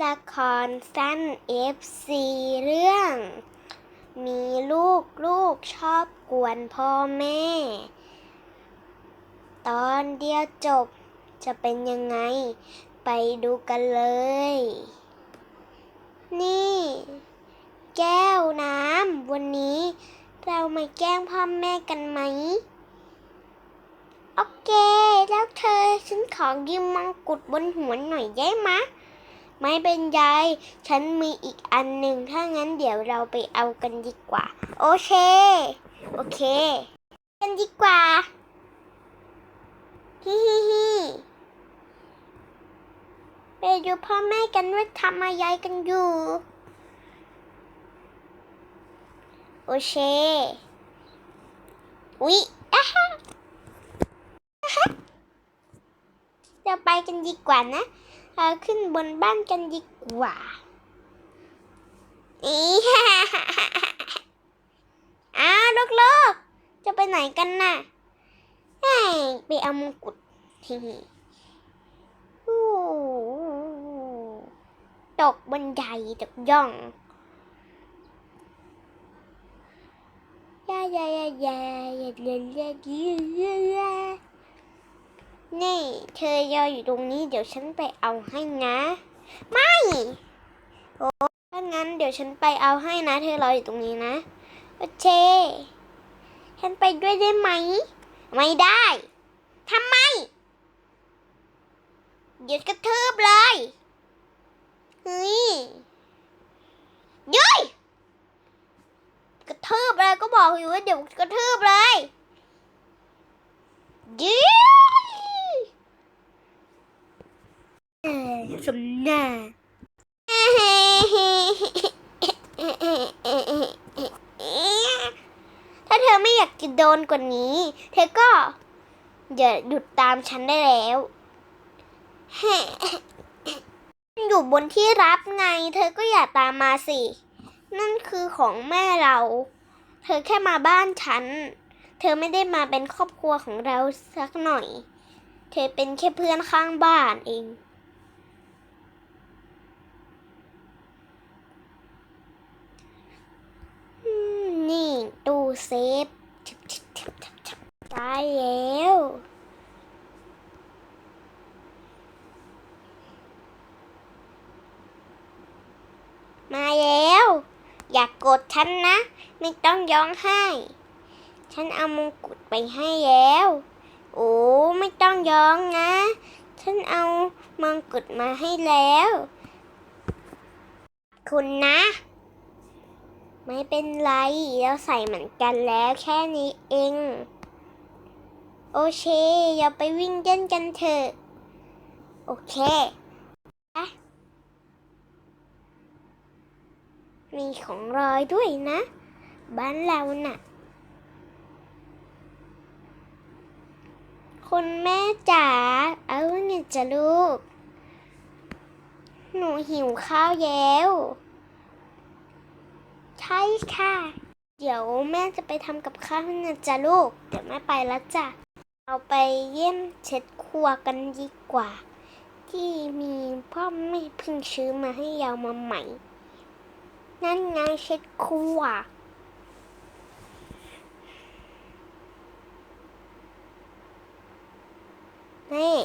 ละครสั้น FC เรื่อง มีลูกลูกชอบกวนพ่อแม่ ตอนเดียวจบจะเป็นยังไง ไปดูกันเลย นี่ แก้วน้ำวันนี้ เรามาแกล้งพ่อแม่กันไหม โอเค แล้วเธอฉันขอยืมมงกุฎบนหัวหน่อยได้ไหมะ ไม่เป็นไร ฉันมีอีกอันหนึ่ง ถ้างั้นเดี๋ยวเราไปเอากันดีกว่า โอเค โอเค กันดีกว่า ฮิฮิฮิไปดูพ่อแม่กันว่าทำอะไรกันอยู่ โอเคอุ๊ยอะฮะอะฮะเราไปกันดีกว่านะ เราขึ้นบนบ้านกันดีกว่าอีฮ่าฮ่าฮ่าฮ่าอ้าวลูกๆจะไปไหนกันน่ะไปเอามงกุฎตกบันไดตกย่องยายายายายายายายา นี่ เธอรออยู่ตรงนี้ เดี๋ยวฉันไปเอาให้นะ ไม่โอ้ถ้างั้นเดี๋ยวฉันไปเอาให้นะ เธอรออยู่ตรงนี้นะ โอเค ฉันไปด้วยได้ไหม ไม่ได้ทำไม เดี๋ยวกระทืบเลยเฮ้ยยุยกระทืบเลยก็บอกอยู่ว่าเดี๋ยวกระทืบเลยยุยเออ สมหน้าถ้าเธอไม่อยากจะโดนกว่านี้ เธอก็อย่าหยุดตามฉันได้แล้วอยู่บนที่รับไง เธอก็อย่าตามมาสิ นั่นคือของแม่เรา เธอแค่มาบ้านฉัน เธอไม่ได้มาเป็นครอบครัวของเราสักหน่อย เธอเป็นแค่เพื่อนข้างบ้านเอง อืมนี่ตู้เซ ฟได้แล้วมาแล้ว อย่ากกดฉันนะ ไม่ต้องย้องไห้ ฉันเอามงกุฎไปให้แล้ว โอ้ไม่ต้องย้องนะ ฉันเอามงกุฎมาให้แล้ว คุณนะ ไม่เป็นไร เราใส่เหมือนกันแล้วแค่นี้เอง โอเคอย่าไปวิ่งเล่นกันเถอะ โอเคอะมีของรอยด้วยนะ บ้านเราน่ะ คุณแม่จ๋า เอาเนี่ยจะลูก หนูหิวข้าวแล้ว ใช่ค่ะ เดี๋ยวแม่จะไปทำกับข้าวนะจ๊ะลูก เดี๋ยวแม่ไปแล้วจ้ะเอาไปเยี่ยมเช็ดครัวกันดีกว่า ที่มีพ่อไม่เพิ่งซื้อมาให้ยาวมาใหม่ นั่นไงเช็ดครัวนี่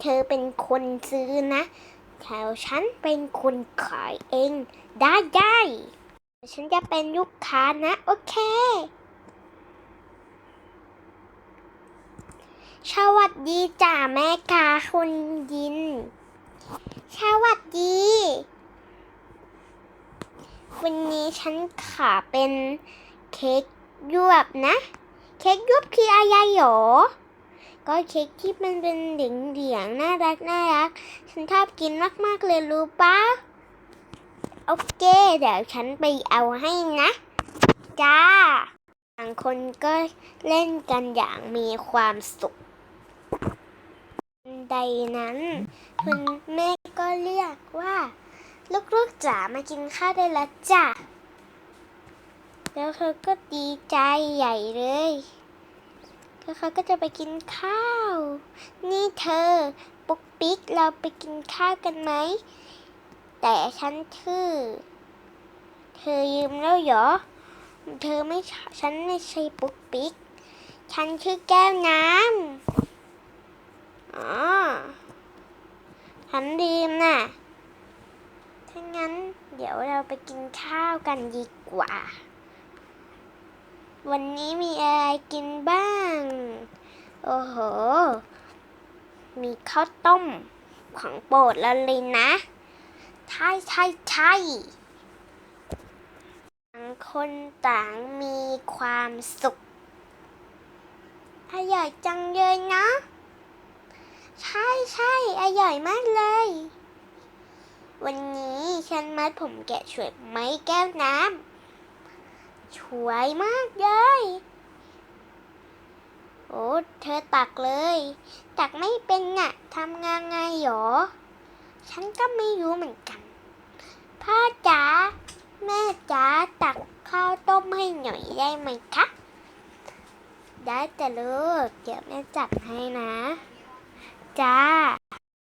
เธอเป็นคนซื้อนะ แถวฉันเป็นคนขายเอง ได้ได้ ฉันจะเป็นลูกค้านะ โอเค สวัสดีจ้าแม่กาคุณยิน สวัสดี วันนี้ฉันขาเป็นเค้กยวบนะ เค้กยวบคืออะไรหรอ ก็เค้กที่มันเป็นเหลียงๆน่ารักน่ารัก ฉันชอบกินมากๆเลยรู้ปะ โอเค เดี๋ยวฉันไปเอาให้นะ จ้าบางคนก็เล่นกันอย่างมีความสุขใดนั้น คุณแม่ก็เรียกว่า ลูกๆจ๋ามากินข้าวได้แล้วจ้ะแล้วเธอก็ดีใจใหญ่เลยแล้วเขาก็จะไปกินข้าว นี่เธอ ปุ๊กปิ๊กเราไปกินข้าวกันไหม แต่ฉันชื่อ เธอยืมแล้วเหรอ เธอไม่ ฉันไม่ใช่ปุ๊กปิ๊ก ฉันชื่อแก้วน้ำอ๋อฉันลืมน่ะ ถ้างั้นเดี๋ยวเราไปกินข้าวกันดีกว่า วันนี้มีอะไรกินบ้าง โอ้โห มีข้าวต้มของโปรดเราเลยนะ ใช่ใช่ใช่ต่างคนต่างมีความสุขอร่อยจังเลยนะ ใช่ใช่อร่อยมากเลย วันนี้ฉันมัดผมแกะช่วยไม้แก้วน้ำช่วยมากเลยโอ้ เธอตักเลย ตักไม่เป็นน่ะ ทำงานไงหรอ ฉันก็ไม่รู้เหมือนกัน พ่อจ๋าแม่จ๋าตักข้าวต้มให้หน่อยได้ไหมคะ ได้แต่ลูกเดี๋ยวแม่จัดให้นะ จ้า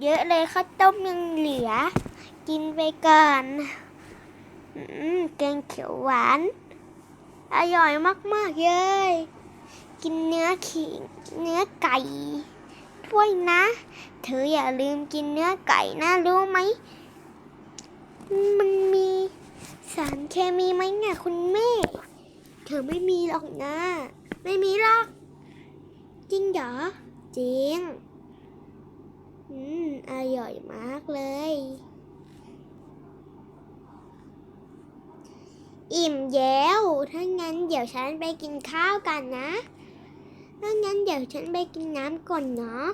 เยอะเลยข้าวต้มยังเหลือ กินไปก่อนอืมแกงเขียวหวาน อร่อยมากๆเลย กินเนื้อขิงเนื้อไก่ ด้วยนะ เธออย่าลืมกินเนื้อไก่นะรู้ไหม มันมีสารเคมีไหมเนี่ยคุณแม่ เธอไม่มีหรอกนะ ไม่มีหรอก จริงเหรอ จริง อืม อร่อยมากเลย อิ่มแล้ว ถ้างั้นเดี๋ยวฉันไปกินข้าวกันนะ ถ้างั้นเดี๋ยวฉันไปกินน้ำก่อนเนาะ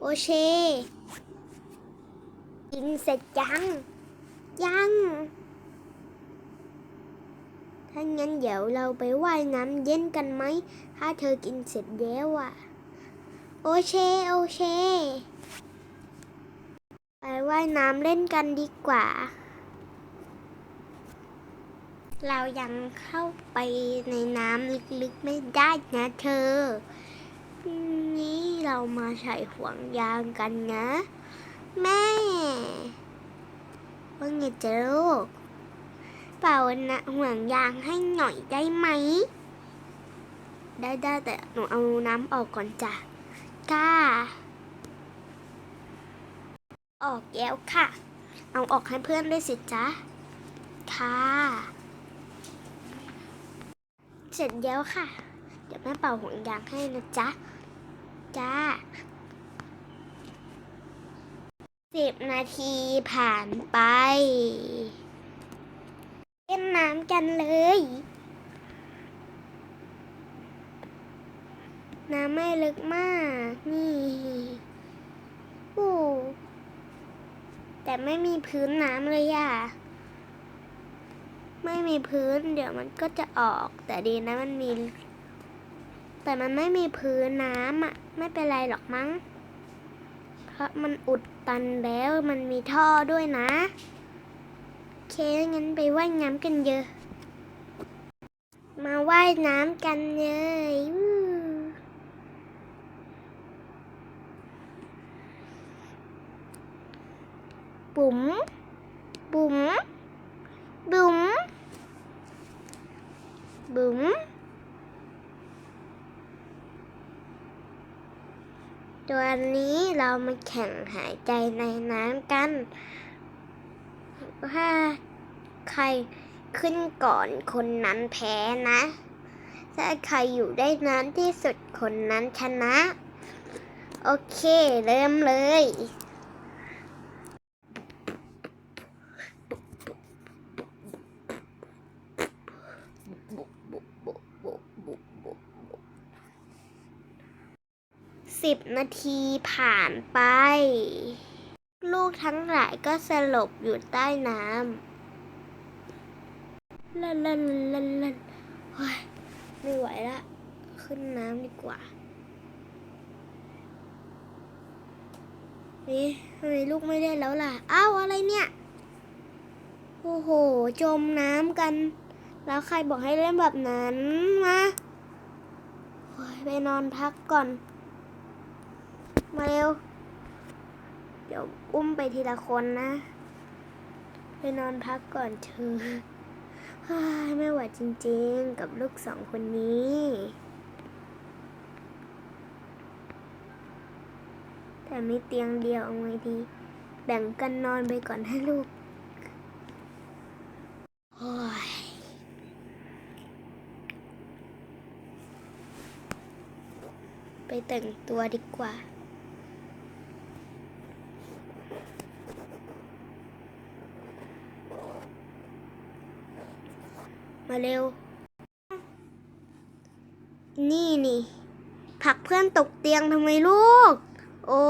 โอเค กินเสร็จยัง ยังถ้างั้นเดี๋ยวเราไปว่ายน้ำเย็นกันไหม ถ้าเธอกินเสร็จแล้วอะโอเคโอเคไปว่ายน้ำเล่นกันดีกว่า เรายังเข้าไปในน้ำลึกๆไม่ได้นะเธอ นี่เรามาใส่ห่วงยางกันนะ แม่ ว่าไงเจ้าลูกเป่านะห่วงยางให้หน่อยได้ไหม ได้ได้แต่หนูเอาน้ำออกก่อนจ้ะก้า ออกแล้วค่ะ เอาออกให้เพื่อนด้วยสิจ๊ะค่ะ เสร็จแล้วค่ะ เดี๋ยวแม่เป่าห่วงยางให้นะจ๊ะ จ้าสิบนาทีผ่านไป เล่นน้ำกันเลย น้ำไม่ลึกมาก นี่โอ้แต่ไม่มีพื้นน้ำเลยอะ ไม่มีพื้น เดี๋ยวมันก็จะออก แต่ดีนะมันมี แต่มันไม่มีพื้นน้ำอะ ไม่เป็นไรหรอกมั้ง เพราะมันอุดตันแล้วมันมีท่อด้วยนะโอเคงั้นไปว่ายน้ำกันเยอะ มาว่ายน้ำกันเลยบุ๋มบุ๋มบุ๋ม บุ๋มตัวนี้เรามาแข่งหายใจในน้ำกัน ถ้าใครขึ้นก่อนคนนั้นแพ้นะ ถ้าใครอยู่ได้นานที่สุดคนนั้นชนะ โอเค เริ่มเลย สิบนาทีผ่านไป ลูกทั้งหลายก็สลบอยู่ใต้น้ำลันลันลันลันเฮ้ยไม่ไหวละ ขึ้นน้ำดีกว่า นี่ทำไมลูกไม่ได้แล้วล่ะ อ้าว อะไรเนี่ย โอ้โห จมน้ำกัน แล้วใครบอกให้เล่นแบบนั้นมาไปนอนพักก่อน มาเร็ว เดี๋ยวอุ้มไปทีละคนนะ ไปนอนพักก่อนเธอไม่ไหวจริงๆ กับลูกสองคนนี้แต่มีเตียงเดียวเอาไงดี แบ่งกันนอนไปก่อนให้ลูกโอ้ยไปแต่งตัวดีกว่า มาเร็ว นี่นี่ ผักเพื่อนตกเตียงทำไมลูก โอ้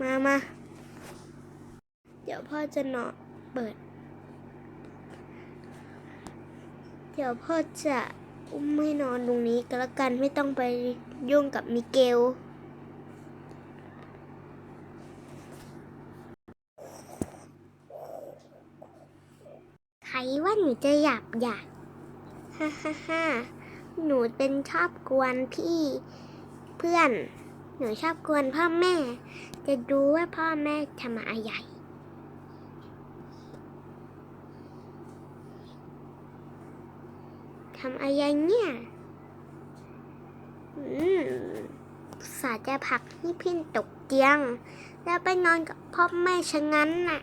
มามา เดี๋ยวพ่อจะนอนเปิด เดี๋ยวพ่อจะอุ้มให้นอนตรงนี้ก็แล้วกันไม่ต้องไปยุ่งกับมิเกล ใครว่าหนูจะหยาบหยาบฮ่าฮ่าฮ่าหนูเป็นชอบกวนพี่เพื่อน หนูชอบกวนพ่อแม่ จะดูว่าพ่อแม่ทำอะไรทำอะไรเนี่ยอืมสาจะผักให้พี่ตกเตียง แล้วไปนอนกับพ่อแม่ชะงั้นน่ะ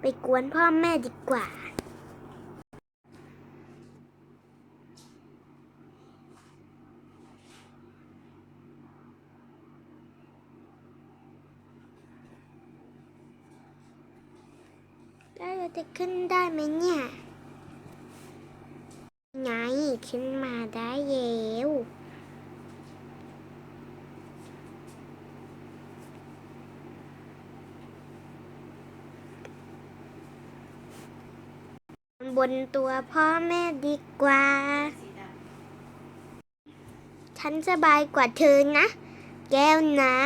ไปกวนพ่อแม่ดีกว่า แล้วเราจะขึ้นได้ไหมเนี่ย ไงขึ้นมาได้เยว นตัวพ่อแม่ดีกว่า ฉันสบายกว่าเธอนะ แก้วน้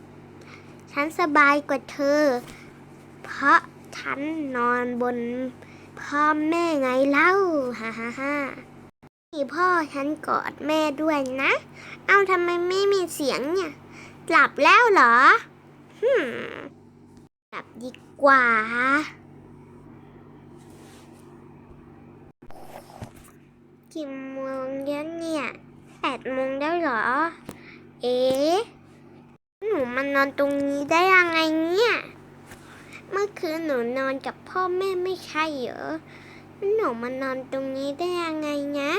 ำ ฉันสบายกว่าเธอ เพราะฉันนอนบนพ่อแม่ไงเล่า ฮ่าฮ่าฮ่านี่พ่อฉันกอดแม่ด้วยนะ เอ้าทำไมไม่มีเสียงเนี่ย หลับแล้วเหรอฮึมหลับดีกว่า กี่โมงแล้วเนี่ยแปดโมงแล้วเหรอ เอ๊ะหนูมานอนตรงนี้ได้ยังไงเนี่ย เมื่อคืนหนูนอนกับพ่อแม่ไม่ใช่เหรอ หนูมานอนตรงนี้ได้ยังไงนะ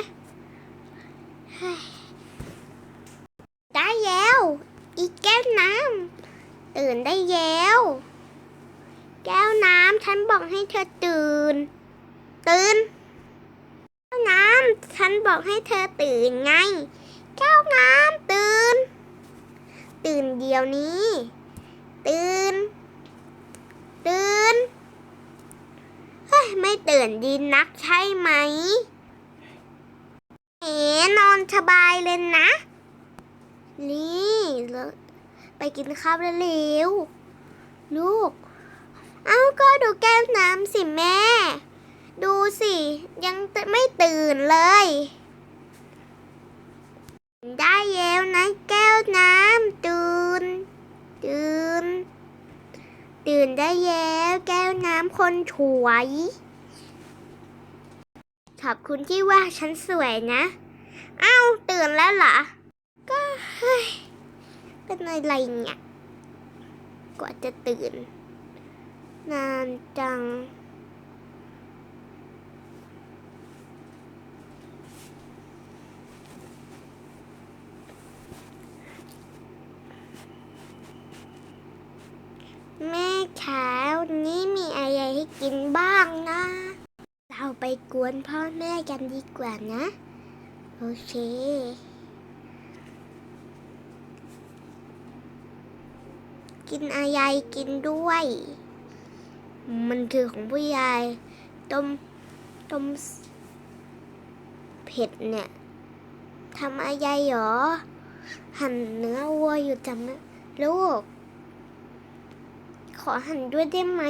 ได้แล้ว อีกแก้วน้ำตื่นได้แล้ว แก้วน้ำฉันบอกให้เธอตื่น ตื่น น้ำฉันบอกให้เธอตื่นไงแก้วน้ำตื่น ตื่นเดี๋ยวนี้ ตื่น ตื่น เฮ้ย ไม่ตื่นดีนักใช่ไหมเอ๋นอนสบายเลยนะ นี่ลไปกินข้าวแล้วเร็วลูก เอาก็ดูแก้วน้ำสิแม่ ดูสิ ยังไม่ตื่นเลย ได้แล้วนะแก้วน้ำตื่น ตื่น ตื่นได้แล้วแก้วน้ำคนฉวย ขอบคุณที่ว่าฉันสวยนะ เอ้า ตื่นแล้วเหรอ ก็เฮ้ย เป็นอะไรเนี่ย กว่าจะตื่น นานจัง แม่ขาวันนี้มีอะไรให้กินบ้างนะ เราไปกวนพ่อแม่กันดีกว่านะ โอเคกินอะไรกินด้วย มันคือของผู้ใหญ่ต้มต้มเผ็ดเนี่ยทำอะไรหรอ หั่นเนื้อวัวอยู่จำนะลูก ขอหั่นด้วยได้ไหม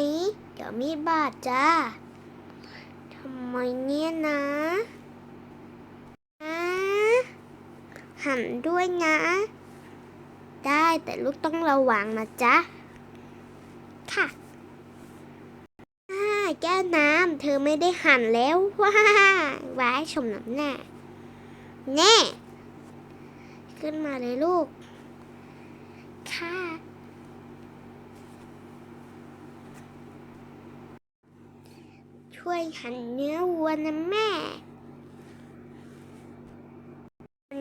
เดี๋ยวมีบาดจ้าทำไมเนี่ยนะนะหั่นด้วยนะ ได้แต่ลูกต้องระวังนะจ๊ะ ค่ะแก้วน้ำเธอไม่ได้หั่นแล้วว้าว้ายชมน้ำหน้าแน่ ขึ้นมาเลยลูก ค่ะ ช่วยหั่นเนื้อวัวนะแม่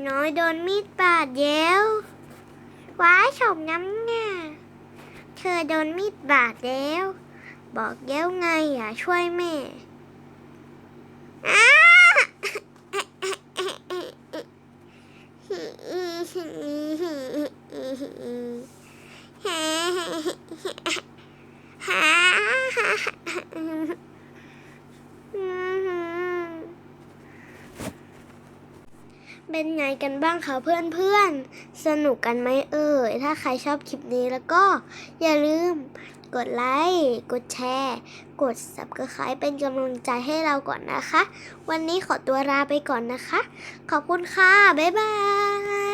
น้อยโดนมีดบาดเย้วว้าชมน้ำหน้าเธอโดนมีดบาดแล้ว บอกเย้วไงอย่าช่วยแม่อ้า เป็นไงกันบ้างคะเพื่อนๆ สนุกกันไหมเอ่ย ถ้าใครชอบคลิปนี้แล้วก็อย่าลืมกดไลค์ กดแชร์ กด subscribe เป็นกำลังใจให้เราก่อนนะคะ วันนี้ขอตัวลาไปก่อนนะคะ ขอบคุณค่ะ บ๊ายบาย